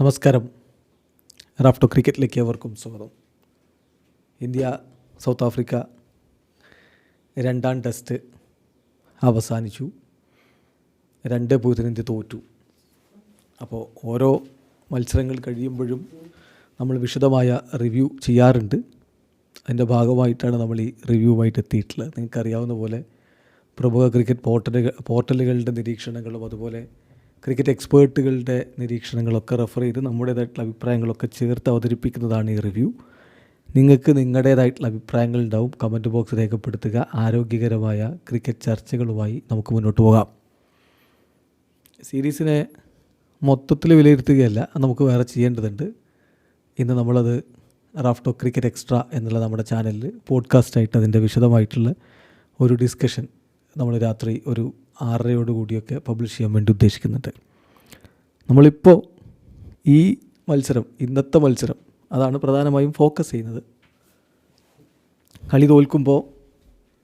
നമസ്കാരം. റാഫ്റ്റോ ക്രിക്കറ്റിലേക്ക് അവർക്കും സ്വാഗതം. ഇന്ത്യ സൗത്ത് ആഫ്രിക്ക രണ്ടാം ടെസ്റ്റ് അവസാനിച്ചു. രണ്ട് പൂജ്യത്തിന് ഇന്ത്യ തോറ്റു. അപ്പോൾ ഓരോ മത്സരങ്ങൾ കഴിയുമ്പോഴും നമ്മൾ വിശദമായ റിവ്യൂ ചെയ്യാറുണ്ട്. അതിന്റെ ഭാഗമായിട്ടാണ് നമ്മൾ ഈ റിവ്യൂവുമായിട്ട് എത്തിയിട്ടുള്ളത്. നിങ്ങൾക്കറിയാവുന്ന പോലെ പ്രമുഖ ക്രിക്കറ്റ് പോർട്ടലുകൾ പോർട്ടലുകളുടെ നിരീക്ഷണങ്ങളും അതുപോലെ ക്രിക്കറ്റ് എക്സ്പേർട്ടുകളുടെ നിരീക്ഷണങ്ങളൊക്കെ റെഫർ ചെയ്ത് നമ്മുടേതായിട്ടുള്ള അഭിപ്രായങ്ങളൊക്കെ ചേർത്ത് അവതരിപ്പിക്കുന്നതാണ് ഈ റിവ്യൂ. നിങ്ങൾക്ക് നിങ്ങളുടേതായിട്ടുള്ള അഭിപ്രായങ്ങൾ ഉണ്ടാവും. കമന്റ് ബോക്സ് രേഖപ്പെടുത്തുക. ആരോഗ്യകരമായ ക്രിക്കറ്റ് ചർച്ചകളുമായി നമുക്ക് മുന്നോട്ട് പോകാം. സീരീസിനെ മൊത്തത്തിൽ വിലയിരുത്തുകയല്ല നമുക്ക് വേറെ ചെയ്യേണ്ടതുണ്ട്. ഇന്ന് നമ്മളത് റാഫ്റ്റോ ക്രിക്കറ്റ് എക്സ്ട്രാ എന്നുള്ള നമ്മുടെ ചാനലിൽ പോഡ്കാസ്റ്റായിട്ട് അതിന്റെ വിശദമായിട്ടുള്ള ഒരു ഡിസ്കഷൻ നമ്മൾ രാത്രി ഒരു ആറരയോട് കൂടിയൊക്കെ പബ്ലിഷ് ചെയ്യാൻ വേണ്ടി ഉദ്ദേശിക്കുന്നുണ്ട്. നമ്മളിപ്പോൾ ഈ മത്സരം ഇന്നത്തെ മത്സരം അതാണ് പ്രധാനമായും ഫോക്കസ് ചെയ്യുന്നത്. കളി തോൽക്കുമ്പോൾ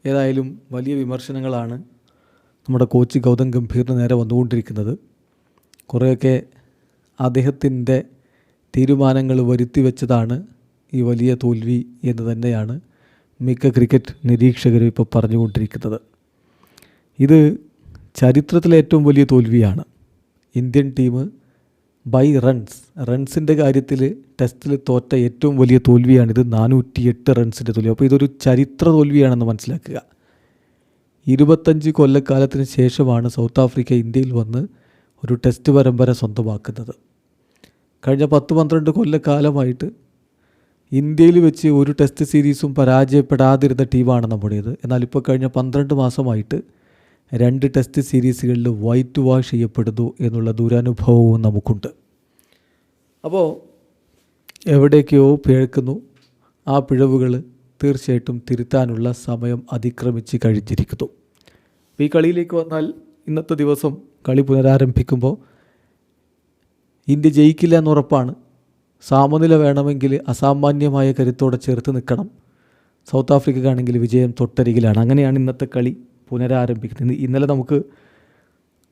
ഏതായാലും വലിയ വിമർശനങ്ങളാണ് നമ്മുടെ കോച്ച് ഗൗതം ഗംഭീറിന് നേരെ വന്നുകൊണ്ടിരിക്കുന്നത്. കുറേയൊക്കെ അദ്ദേഹത്തിന്റെ തീരുമാനങ്ങൾ വരുത്തി വെച്ചതാണ് ഈ വലിയ തോൽവി എന്ന് തന്നെയാണ് മിക്ക ക്രിക്കറ്റ് നിരീക്ഷകരും ഇപ്പോൾ പറഞ്ഞുകൊണ്ടിരിക്കുന്നത്. ഇത് ചരിത്രത്തിലെ ഏറ്റവും വലിയ തോൽവിയാണ്. ഇന്ത്യൻ ടീം ബൈ റൺസ് റൺസിന്റെ കാര്യത്തിൽ ടെസ്റ്റിൽ തോറ്റ ഏറ്റവും വലിയ തോൽവിയാണിത്. നാനൂറ്റി എട്ട് റൺസിന്റെ തോൽവി. അപ്പോൾ ഇതൊരു ചരിത്ര തോൽവിയാണെന്ന് മനസ്സിലാക്കുക. ഇരുപത്തഞ്ച് കൊല്ലക്കാലത്തിന് ശേഷമാണ് സൗത്ത് ആഫ്രിക്ക ഇന്ത്യയിൽ വന്ന് ഒരു ടെസ്റ്റ് പരമ്പര സ്വന്തമാക്കുന്നത്. കഴിഞ്ഞ പത്ത് പന്ത്രണ്ട് കൊല്ലക്കാലമായിട്ട് ഇന്ത്യയിൽ വെച്ച് ഒരു ടെസ്റ്റ് സീരീസും പരാജയപ്പെടാതിരുന്ന ടീമാണ് നമ്മുടേത്. എന്നാൽ ഇപ്പോൾ കഴിഞ്ഞ പന്ത്രണ്ട് മാസമായിട്ട് രണ്ട് ടെസ്റ്റ് സീരീസുകളിൽ വൈറ്റ് വാഷ് ചെയ്യപ്പെടുന്നു എന്നുള്ള ദുരനുഭവവും നമുക്കുണ്ട്. അപ്പോൾ എവിടേക്കോ പിഴക്കുന്നു. ആ പിഴവുകൾ തീർച്ചയായിട്ടും തിരുത്താനുള്ള സമയം അതിക്രമിച്ച് കഴിഞ്ഞിരിക്കുന്നു. ഈ കളിയിലേക്ക് വന്നാൽ ഇന്നത്തെ ദിവസം കളി പുനരാരംഭിക്കുമ്പോൾ ഇന്ത്യ ജയിക്കില്ല എന്നുറപ്പാണ് സാമനില വേണമെങ്കിൽ അസാമാന്യമായ കരുത്തോടെ ചേർത്ത് നിൽക്കണം. സൗത്ത് ആഫ്രിക്കക്കാണെങ്കിൽ വിജയം തൊട്ടരികിലാണ്. അങ്ങനെയാണ് ഇന്നത്തെ കളി. പുനരാരംഭിക്കുന്നത്. ഇന്ന് ഇന്നലെ നമുക്ക്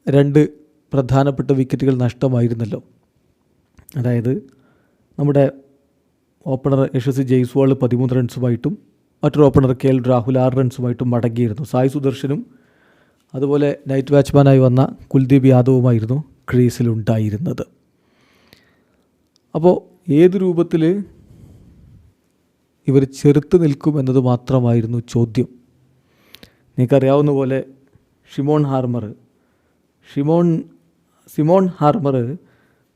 രണ്ട് പ്രധാനപ്പെട്ട വിക്കറ്റുകൾ നഷ്ടമായിരുന്നല്ലോ. അതായത് നമ്മുടെ ഓപ്പണർ യശസ്വി ജയ്സ്വാൾ പതിമൂന്ന് റൺസുമായിട്ടും മറ്റൊരു ഓപ്പണർ കെ എൽ രാഹുൽ ആറ് റൺസുമായിട്ടും മടങ്ങിയിരുന്നു. സായി സുദർശനും അതുപോലെ നൈറ്റ് വാച്ച്മാനായി വന്ന കുൽദീപ് യാദവുമായിരുന്നു ക്രീസിലുണ്ടായിരുന്നത്. അപ്പോൾ ഏത് രൂപത്തിൽ ഇവർ ചെറുത്ത് നിൽക്കും എന്നത് മാത്രമായിരുന്നു ചോദ്യം. നിങ്ങൾക്കറിയാവുന്ന പോലെ Simon Harmer Simon Simon Harmer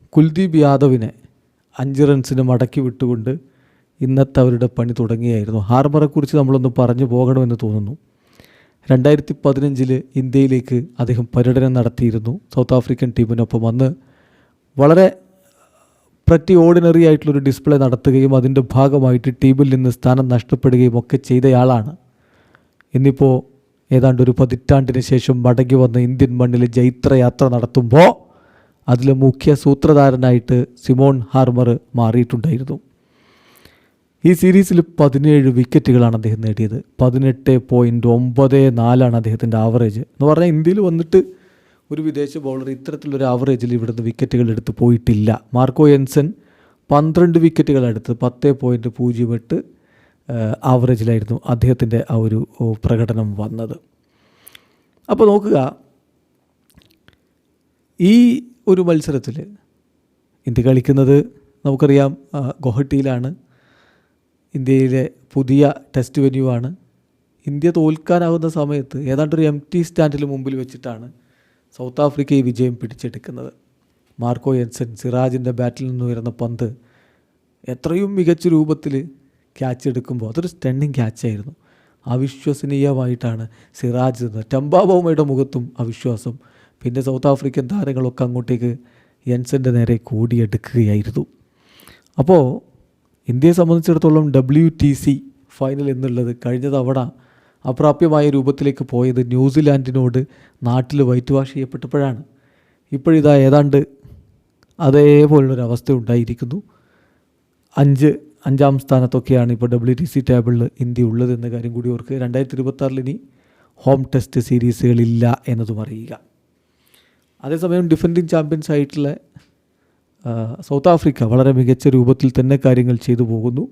Kuldeep യാദവിനെ അഞ്ച് റൺസിന് മടക്കി വിട്ടുകൊണ്ട് ഇന്നത്തെ അവരുടെ പണി തുടങ്ങിയായിരുന്നു. ഹാർമറെക്കുറിച്ച് നമ്മളൊന്ന് പറഞ്ഞു പോകണമെന്ന് തോന്നുന്നു. രണ്ടായിരത്തി പതിനഞ്ചിൽ ഇന്ത്യയിലേക്ക് അദ്ദേഹം പര്യടനം നടത്തിയിരുന്നു. സൗത്ത് ആഫ്രിക്കൻ ടീമിനൊപ്പം വന്ന് വളരെ പ്രറ്റി ഓർഡിനറി ആയിട്ടുള്ളൊരു ഡിസ്പ്ലേ നടത്തുകയും അതിന്റെ ഭാഗമായിട്ട് ടീമിൽ നിന്ന് സ്ഥാനം നഷ്ടപ്പെടുകയും ഒക്കെ ചെയ്തയാളാണ്. ഇന്നിപ്പോൾ ഏതാണ്ട് ഒരു പതിറ്റാണ്ടിന് ശേഷം മടങ്ങി വന്ന ഇന്ത്യൻ മണ്ണിൽ ജൈത്രയാത്ര നടത്തുമ്പോൾ അതിൽ മുഖ്യ സൂത്രധാരനായിട്ട് സിമോൺ ഹാർമർ മാറിയിട്ടുണ്ടായിരുന്നു. ഈ സീരീസിൽ പതിനേഴ് വിക്കറ്റുകളാണ് അദ്ദേഹം നേടിയത്. പതിനെട്ട് പോയിന്റ് ഒമ്പത് നാലാണ് അദ്ദേഹത്തിന്റെ ആവറേജ്. എന്ന് പറഞ്ഞാൽ ഇന്ത്യയിൽ വന്നിട്ട് ഒരു വിദേശ ബൗളർ ഇത്തരത്തിലൊരു ആവറേജിൽ ഇവിടുന്ന് വിക്കറ്റുകൾ എടുത്ത് പോയിട്ടില്ല. മാർക്കോ എൻസൻ പന്ത്രണ്ട് വിക്കറ്റുകൾ എടുത്ത് പത്ത് പോയിന്റ് പൂജ്യം എട്ട് ആവറേജിലായിരുന്നു അദ്ദേഹത്തിന്റെ ആ ഒരു പ്രകടനം വന്നത്. അപ്പോൾ നോക്കുക ഈ ഒരു മത്സരത്തിൽ ഇന്ത്യ കളിക്കുന്നത് നമുക്കറിയാം ഗുവാഹട്ടിയിലാണ് ഇന്ത്യയിലെ പുതിയ ടെസ്റ്റ് വെന്യൂ ആണ്. ഇന്ത്യ തോൽക്കാനാവുന്ന സമയത്ത് ഏതാണ്ട് ഒരു എം ടി സ്റ്റാൻഡിന് മുമ്പിൽ വെച്ചിട്ടാണ് സൗത്ത് ആഫ്രിക്ക ഈ വിജയം പിടിച്ചെടുക്കുന്നത്. മാർക്കോ എൻസൻ സിറാജിന്റെ ബാറ്റിൽ നിന്ന് ഉയർന്ന പന്ത് എത്രയും മികച്ച രൂപത്തിൽ ക്യാച്ച് എടുക്കുമ്പോൾ അതൊരു സ്റ്റണ്ണിങ് ക്യാച്ചായിരുന്നു അവിശ്വസനീയമായിട്ടാണ് സിറാജ് നിന്ന് ടംബാബോമയുടെ മുഖത്തും അവിശ്വാസം. പിന്നെ സൗത്ത് ആഫ്രിക്കൻ താരങ്ങളൊക്കെ അങ്ങോട്ടേക്ക് യൻസന്റെ നേരെ കൂടിയെടുക്കുകയായിരുന്നു. അപ്പോൾ ഇന്ത്യയെ സംബന്ധിച്ചിടത്തോളം ഡബ്ല്യു ടി സി ഫൈനൽ എന്നുള്ളത് കഴിഞ്ഞ തവണ അപ്രാപ്യമായ രൂപത്തിലേക്ക് പോയത് ന്യൂസിലാൻഡിനോട് നാട്ടിൽ വൈറ്റ് വാഷ് ചെയ്യപ്പെട്ടപ്പോഴാണ്. ഇപ്പോഴിതാ ഏതാണ്ട് അതേപോലുള്ളൊരവസ്ഥ ഉണ്ടായിരിക്കുന്നു. അഞ്ച് അഞ്ചാം സ്ഥാനത്തൊക്കെയാണ് ഇപ്പോൾ ഡബ്ല്യു ടി സി ടേബിളിൽ ഇന്ത്യ ഉള്ളതെന്ന കാര്യം കൂടി ഓർക്ക് രണ്ടായിരത്തി ഇരുപത്താറിൽ ഇനി ഹോം ടെസ്റ്റ് സീരീസുകളില്ല എന്നതും അറിയുക. അതേസമയം ഡിഫൻഡിങ് ചാമ്പ്യൻസ് ആയിട്ടുള്ള സൗത്ത് ആഫ്രിക്ക വളരെ മികച്ച രൂപത്തിൽ തന്നെ കാര്യങ്ങൾ ചെയ്തു പോകുന്നു.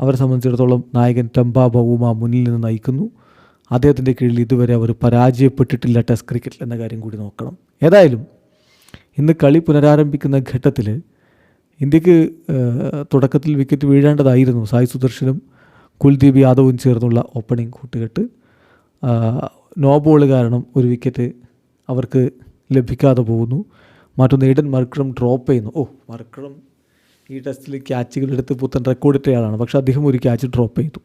അവരെ സംബന്ധിച്ചിടത്തോളം നായകൻ ടംബ ബൗമ മുന്നിൽ നിന്ന് നയിക്കുന്നു. അദ്ദേഹത്തിന്റെ കീഴിൽ ഇതുവരെ അവർ പരാജയപ്പെട്ടിട്ടില്ല ടെസ്റ്റ് ക്രിക്കറ്റിൽ എന്ന കാര്യം കൂടി നോക്കണം. ഏതായാലും ഇന്ന് കളി പുനരാരംഭിക്കുന്ന ഘട്ടത്തിൽ ഇന്ത്യയ്ക്ക് തുടക്കത്തിൽ വിക്കറ്റ് വീഴേണ്ടതായിരുന്നു. സായി സുദർശനും കുൽദീപ് യാദവും ചേർന്നുള്ള ഓപ്പണിംഗ് കൂട്ടുകെട്ട്. നോ ബോൾ കാരണം ഒരു വിക്കറ്റ് അവർക്ക് ലഭിക്കാതെ പോകുന്നു. മറ്റൊന്ന് ഏഡൻ മർക്രം ഡ്രോപ്പ് ചെയ്യുന്നു. ഓ മർക്രം ഈ ടെസ്റ്റിൽ ക്യാച്ചുകൾ എടുത്ത് പുത്തൻ റെക്കോർഡ് ഇട്ടയാളാണ് പക്ഷേ അദ്ദേഹം ഒരു ക്യാച്ച് ഡ്രോപ്പ് ചെയ്തു.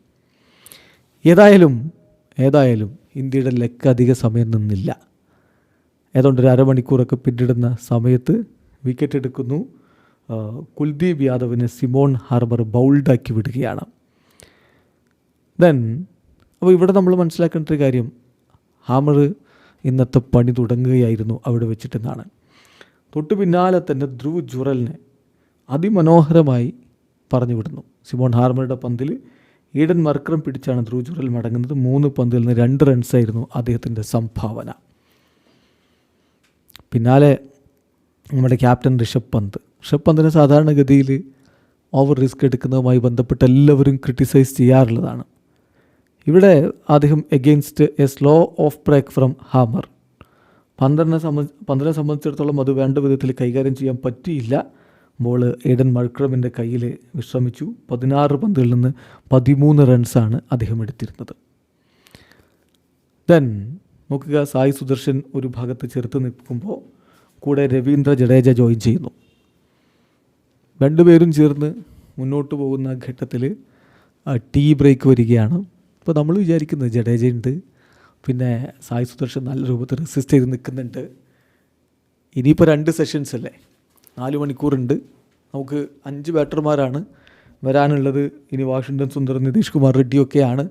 ഏതായാലും ഏതായാലും ഇന്ത്യയുടെ ലെക്ക് അധിക സമയം നിന്നില്ല. ഏതാണ്ട് ഒരു അരമണിക്കൂറൊക്കെ പിന്നിടുന്ന സമയത്ത് വിക്കറ്റ് എടുക്കുന്നു. കുൽദീപ് യാദവിനെ സിമോൺ ഹാർബർ ബൗൾഡാക്കി വിടുകയാണ്. ദെൻ അപ്പോൾ ഇവിടെ നമ്മൾ മനസ്സിലാക്കേണ്ട ഒരു കാര്യം ഹാമർ ഇന്നത്തെ പണി തുടങ്ങുകയായിരുന്നു അവിടെ വെച്ചിട്ടെന്നാണ്. തൊട്ടു പിന്നാലെ തന്നെ ധ്രുവ് ജുറലിനെ അതിമനോഹരമായി പറഞ്ഞു വിടുന്നു. സിമോൺ ഹാർമറുടെ പന്തിൽ ഈഡൻ മർക്രം പിടിച്ചാണ് ധ്രുവ് ജുറൽ മടങ്ങുന്നത്. മൂന്ന് പന്തിൽ നിന്ന് രണ്ട് റൺസായിരുന്നു അദ്ദേഹത്തിന്റെ സംഭാവന. പിന്നാലെ നമ്മുടെ ക്യാപ്റ്റൻ ഋഷഭ് പന്ത്. ഋഷഭ് തന്നെ സാധാരണഗതിയിൽ ഓവർ റിസ്ക് എടുക്കുന്നതുമായി ബന്ധപ്പെട്ട് എല്ലാവരും ക്രിട്ടിസൈസ് ചെയ്യാറുള്ളതാണ്. ഇവിടെ അദ്ദേഹം against a slow off break from Harmer പന്ത്രണ്ടിനെ സംബന്ധിച്ച് പന്ത്രണ്ടിനെ സംബന്ധിച്ചിടത്തോളം അത് വേണ്ട വിധത്തിൽ കൈകാര്യം ചെയ്യാൻ പറ്റിയില്ല. ബോൾ ഏഡൻ മൾക്രമിന്റെ കയ്യിൽ വിശ്രമിച്ചു. പതിനാറ് പന്തുകളിൽ നിന്ന് പതിമൂന്ന് റൺസാണ് അദ്ദേഹം എടുത്തിരുന്നത്. ദെൻ നോക്കുക സായി സുദർശൻ ഒരു ഭാഗത്ത് ചെറുത്ത് നിൽക്കുമ്പോൾ കൂടെ രവീന്ദ്ര ജഡേജ ജോയിൻ ചെയ്യുന്നു. രണ്ടുപേരും ചേർന്ന് മുന്നോട്ട് പോകുന്ന ഘട്ടത്തിൽ ടീ ബ്രേക്ക് വരികയാണ്. ഇപ്പോൾ നമ്മൾ വിചാരിക്കുന്നത് ജഡേജയുണ്ട് പിന്നെ സായി സുദർശൻ നല്ല രൂപത്തിൽ റെസിസ്റ്റ് ചെയ്ത് നിൽക്കുന്നുണ്ട്. ഇനിയിപ്പോൾ രണ്ട് സെഷൻസ് അല്ലേ? നാല് മണിക്കൂറുണ്ട്. നമുക്ക് അഞ്ച് ബാറ്റർമാരാണ് വരാനുള്ളത്. ഇനി വാഷിങ്ടൺ സുന്ദർ നിതീഷ് കുമാർ റെഡ്ഡിയൊക്കെയാണ്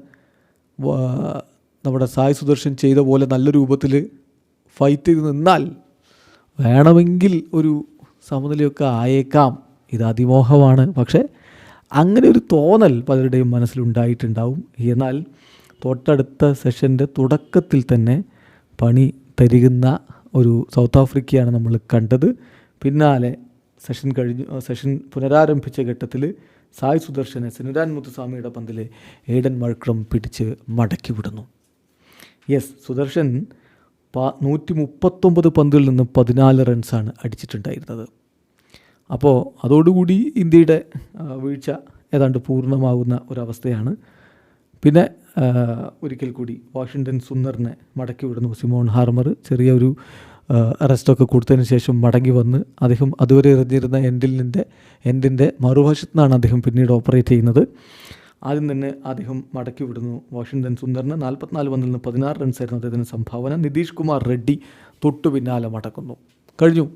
നമ്മുടെ സായി സുദർശൻ ചെയ്ത പോലെ നല്ല രൂപത്തിൽ ഫൈറ്റ് ചെയ്ത് നിന്നാൽ വേണമെങ്കിൽ ഒരു സമനിലയൊക്കെ ആയേക്കാം. ഇത് അതിമോഹമാണ്. പക്ഷേ അങ്ങനെ ഒരു തോന്നൽ പലരുടെയും മനസ്സിലുണ്ടായിട്ടുണ്ടാവും. എന്നാൽ തൊട്ടടുത്ത സെഷന്റെ തുടക്കത്തിൽ തന്നെ പണി തരികുന്ന ഒരു സൗത്ത് ആഫ്രിക്കയാണ് നമ്മൾ കണ്ടത്. പിന്നാലെ സെഷൻ കഴിഞ്ഞു സെഷൻ പുനരാരംഭിച്ച ഘട്ടത്തിൽ സായ് സുദർശനെ സെനുരാൻ മുത്തുസ്വാമിയുടെ പന്തിൽ ഏഡൻ മഴക്രം പിടിച്ച് മടക്കി വിടുന്നു. യെസ് സുദർശൻ പ നൂറ്റി മുപ്പത്തൊമ്പത് പന്തിൽ നിന്ന് പതിനാല് റൺസാണ് അടിച്ചിട്ടുണ്ടായിരുന്നത്. അപ്പോൾ അതോടുകൂടി ഇന്ത്യയുടെ വീഴ്ച ഏതാണ്ട് പൂർണമാകുന്ന ഒരവസ്ഥയാണ്. പിന്നെ ഒരിക്കൽ കൂടി വാഷിങ്ടൺ സുന്ദറിനെ മടക്കി വിടുന്നു സിമോൺ ഹാർമർ. ചെറിയ ഒരു അറസ്റ്റൊക്കെ കൊടുത്തതിന് ശേഷം മടങ്ങി വന്ന് അദ്ദേഹം അതുവരെ എറിഞ്ഞിരുന്ന എൻഡിലിന്റെ എൻഡിന്റെ മറുവശത്തു നിന്നാണ് അദ്ദേഹം പിന്നീട് ഓപ്പറേറ്റ് ചെയ്യുന്നത്. ആദ്യം തന്നെ അദ്ദേഹം മടക്കി വിടുന്നു വാഷിങ്ടൺ സുന്ദറിന്. നാൽപ്പത്തിനാല് പന്തിൽ നിന്ന് പതിനാറ് റൺസായിരുന്നു അദ്ദേഹത്തിന്റെ സംഭാവന. നിതീഷ് കുമാർ റെഡ്ഡി തൊട്ടു പിന്നാലെ മടക്കുന്നു. കഴിഞ്ഞു.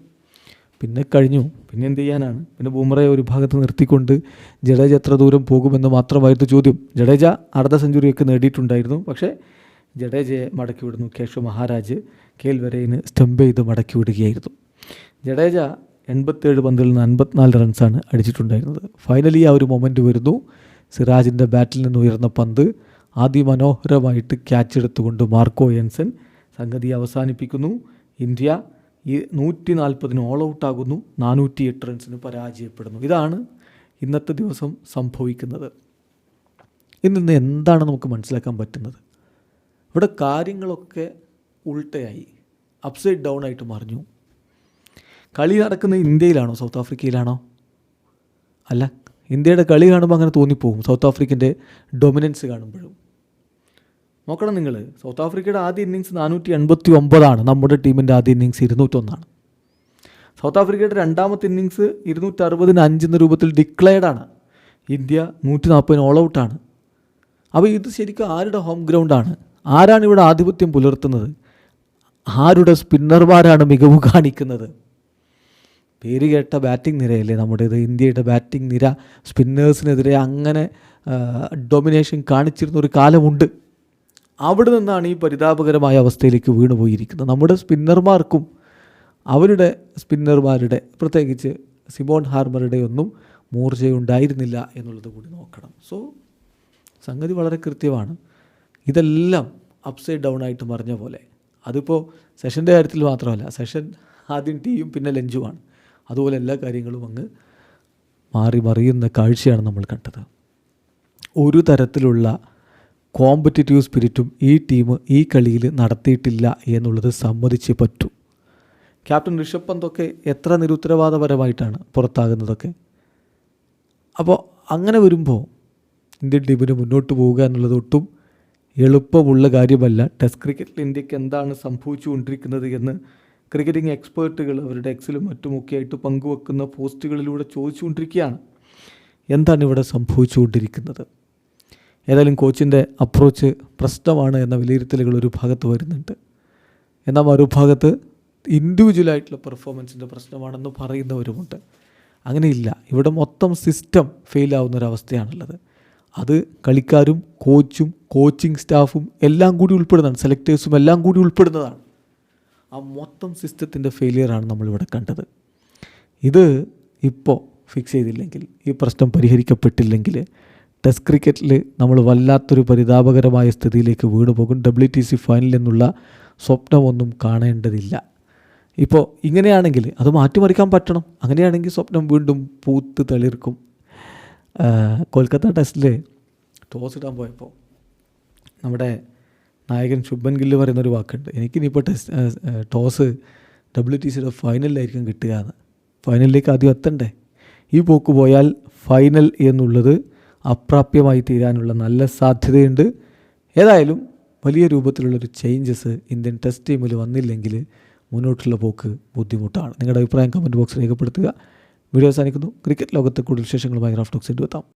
പിന്നെ കഴിഞ്ഞു. പിന്നെ എന്ത് ചെയ്യാനാണ്? പിന്നെ ബൂമറയെ ഒരു ഭാഗത്ത് നിർത്തിക്കൊണ്ട് ജഡേജ എത്ര ദൂരം പോകുമെന്ന് മാത്രമായിരുന്നു ചോദ്യം. ജഡേജ അർദ്ധ സെഞ്ചുറിയൊക്കെ നേടിയിട്ടുണ്ടായിരുന്നു. പക്ഷേ ജഡേജയെ മടക്കി വിടുന്നു Keshav Maharaj. Kyle Verreynne stump ചെയ്ത് മടക്കി വിടുകയായിരുന്നു. ജഡേജ എൺപത്തേഴ് പന്തിൽ നിന്ന് അൻപത്തിനാല് റൺസാണ് അടിച്ചിട്ടുണ്ടായിരുന്നത്. ഫൈനലി ആ ഒരു മൊമെന്റ് വരുന്നു. സിറാജിന്റെ ബാറ്റിൽ നിന്ന് ഉയർന്ന പന്ത്. അതിമനോഹരമായിട്ട് ക്യാച്ച് എടുത്തുകൊണ്ട് മാർക്കോ എൻസൻ സംഗതി അവസാനിപ്പിക്കുന്നു. ഇന്ത്യ ഈ നൂറ്റി നാൽപ്പതിന് ഓൾ ഔട്ട് ഔട്ടാകുന്നു നാനൂറ്റി എട്ട് റൺസിന് പരാജയപ്പെടുന്നു. ഇതാണ് ഇന്നത്തെ ദിവസം സംഭവിക്കുന്നത്. ഇതിൽ നിന്ന് എന്താണ് നമുക്ക് മനസ്സിലാക്കാൻ പറ്റുന്നത്? ഇവിടെ കാര്യങ്ങളൊക്കെ ഉൾട്ടയായി അപ്സൈഡ് ഡൗൺ ആയിട്ട് മറിഞ്ഞു. കളി നടക്കുന്നത് ഇന്ത്യയിലാണോ? സൗത്ത് ആഫ്രിക്കയിലാണോ? അല്ല ഇന്ത്യയുടെ കളി കാണുമ്പോൾ അങ്ങനെ തോന്നിപ്പോകും. സൗത്ത് ആഫ്രിക്കന്റെ ഡൊമിനൻസ് കാണുമ്പോഴും. നോക്കണം നിങ്ങൾ സൗത്ത് ആഫ്രിക്കയുടെ ആദ്യ ഇന്നിങ്സ് നാനൂറ്റി എൺപത്തി ഒമ്പതാണ് നമ്മുടെ ടീമിന്റെ ആദ്യ ഇന്നിങ്സ് ഇരുന്നൂറ്റൊന്നാണ്. സൗത്ത് ആഫ്രിക്കയുടെ രണ്ടാമത്തെ ഇന്നിങ്സ് ഇരുന്നൂറ്റി അറുപതിന് അഞ്ചെന്ന രൂപത്തിൽ ഡിക്ലെയർഡാണ് ഇന്ത്യ നൂറ്റി നാൽപ്പതിന് ഓൾ ഔട്ടാണ് അപ്പോൾ ഇത് ശരിക്കും ആരുടെ ഹോം ഗ്രൗണ്ടാണ് ആരാണ് ഇവിടെ ആധിപത്യം പുലർത്തുന്നത്? ആരുടെ സ്പിന്നർമാരാണ് മികവ് കാണിക്കുന്നത്? പേര് കേട്ട ബാറ്റിംഗ് നിരയല്ലേ നമ്മുടേത്? ഇന്ത്യയുടെ ബാറ്റിംഗ് നിര സ്പിന്നേഴ്സിനെതിരെ അങ്ങനെ ഡൊമിനേഷൻ കാണിച്ചിരുന്ന ഒരു കാലമുണ്ട്. അവിടെ നിന്നാണ് ഈ പരിതാപകരമായ അവസ്ഥയിലേക്ക് വീണുപോയിരിക്കുന്നത്. നമ്മുടെ സ്പിന്നർമാർക്കും അവരുടെ സ്പിന്നർമാരുടെ പ്രത്യേകിച്ച് സിമോൺ ഹാർമറുടെ ഒന്നും മൂർച്ചയുണ്ടായിരുന്നില്ല എന്നുള്ളത് കൂടി നോക്കണം. സോ സംഗതി വളരെ കൃത്യമാണ്. ഇതെല്ലാം അപ്സൈഡ് ഡൗൺ ആയിട്ട് മറിഞ്ഞ പോലെ. അതിപ്പോൾ സെഷന്റെ കാര്യത്തിൽ മാത്രമല്ല സെഷൻ ആദ്യം ടീയും പിന്നെ ലഞ്ചുമാണ്. അതുപോലെ എല്ലാ കാര്യങ്ങളും അങ്ങ് മാറി മറിയുന്ന കാഴ്ചയാണ് നമ്മൾ കണ്ടത്. ഒരു തരത്തിലുള്ള കോമ്പറ്റീറ്റീവ് സ്പിരിറ്റും ഈ ടീം ഈ കളിയിൽ നടത്തിയിട്ടില്ല എന്നുള്ളത് സമ്മതിച്ചേ പറ്റൂ. ക്യാപ്റ്റൻ ഋഷഭ് പന്തൊക്കെ എത്ര നിരുത്തരവാദപരമായിട്ടാണ് പുറത്താകുന്നതൊക്കെ. അപ്പോൾ അങ്ങനെ വരുമ്പോൾ ഇന്ത്യൻ ടീമിന് മുന്നോട്ട് പോവുക എന്നുള്ളത് ഒട്ടും എളുപ്പമുള്ള കാര്യമല്ല. ടെസ്റ്റ് ക്രിക്കറ്റിൽ ഇന്ത്യയ്ക്ക് എന്താണ് സംഭവിച്ചുകൊണ്ടിരിക്കുന്നത് എന്ന് ക്രിക്കറ്റിംഗ് എക്സ്പേർട്ടുകൾ അവരുടെ എക്സിലും മറ്റുമൊക്കെ ആയിട്ട് പങ്കുവെക്കുന്ന പോസ്റ്റുകളിലൂടെ ചോദിച്ചുകൊണ്ടിരിക്കുകയാണ്. എന്താണ് ഇവിടെ സംഭവിച്ചുകൊണ്ടിരിക്കുന്നത്? ഏതായാലും കോച്ചിന്റെ അപ്രോച്ച് പ്രശ്നമാണ് എന്ന വിലയിരുത്തലുകൾ ഒരു ഭാഗത്ത് വരുന്നുണ്ട്. എന്നാൽ മറുഭാഗത്ത് ഇൻഡിവിജ്വലായിട്ടുള്ള പെർഫോമൻസിന്റെ പ്രശ്നമാണെന്ന് പറയുന്നവരുമുണ്ട്. അങ്ങനെയില്ല. ഇവിടെ മൊത്തം സിസ്റ്റം ഫെയിലാവുന്ന ഒരവസ്ഥയാണുള്ളത് അത് കളിക്കാരും കോച്ചും കോച്ചിങ് സ്റ്റാഫും എല്ലാം കൂടി ഉൾപ്പെടുന്നതാണ്. സെലക്ടേഴ്സും എല്ലാം കൂടി ഉൾപ്പെടുന്നതാണ്. ആ മൊത്തം സിസ്റ്റത്തിന്റെ ഫെയിലിയറാണ് നമ്മളിവിടെ കണ്ടത്. ഇത് ഇപ്പോൾ ഫിക്സ് ചെയ്തില്ലെങ്കിൽ ഈ പ്രശ്നം പരിഹരിക്കപ്പെട്ടില്ലെങ്കിൽ ടെസ്റ്റ് ക്രിക്കറ്റിൽ നമ്മൾ വല്ലാത്തൊരു പരിതാപകരമായ സ്ഥിതിയിലേക്ക് വീണു പോകും. ഡബ്ല്യു ടി സി ഫൈനൽ എന്നുള്ള സ്വപ്നമൊന്നും കാണേണ്ടതില്ല. ഇപ്പോൾ ഇങ്ങനെയാണെങ്കിൽ അത് മാറ്റിമറിക്കാൻ പറ്റണം. അങ്ങനെയാണെങ്കിൽ സ്വപ്നം വീണ്ടും പൂത്ത് തളിർക്കും. കൊൽക്കത്ത ടെസ്റ്റിൽ ടോസ് ഇടാൻ പോയപ്പോൾ നമ്മുടെ നായകൻ ശുഭൻ ഗില്ല് പറയുന്നൊരു വാക്കുണ്ട്. എനിക്കിനിപ്പോൾ ടെസ്റ്റ് ടോസ് ഡബ്ല്യു ടി സിയുടെ ഫൈനലിലായിരിക്കും കിട്ടുക എന്ന്. ഫൈനലിലേക്ക് ആദ്യം എത്തണ്ടേ? ഈ പോക്ക് പോയാൽ ഫൈനൽ എന്നുള്ളത് അപ്രാപ്യമായി തീരാനുള്ള നല്ല സാധ്യതയുണ്ട്. ഏതായാലും വലിയ രൂപത്തിലുള്ളൊരു ചേഞ്ചസ് ഇന്ത്യൻ ടെസ്റ്റ് ടീമിൽ വന്നില്ലെങ്കിൽ മുന്നോട്ടുള്ള പോക്ക് ബുദ്ധിമുട്ടാണ്. നിങ്ങളുടെ അഭിപ്രായം കമന്റ് ബോക്സ് രേഖപ്പെടുത്തുക. വീഡിയോ അവസാനിക്കുന്നു. ക്രിക്കറ്റ് ലോകത്തെ കൂടുതൽ വിശേഷങ്ങളുമായി റാഫ് ടോക്സ് എത്താം.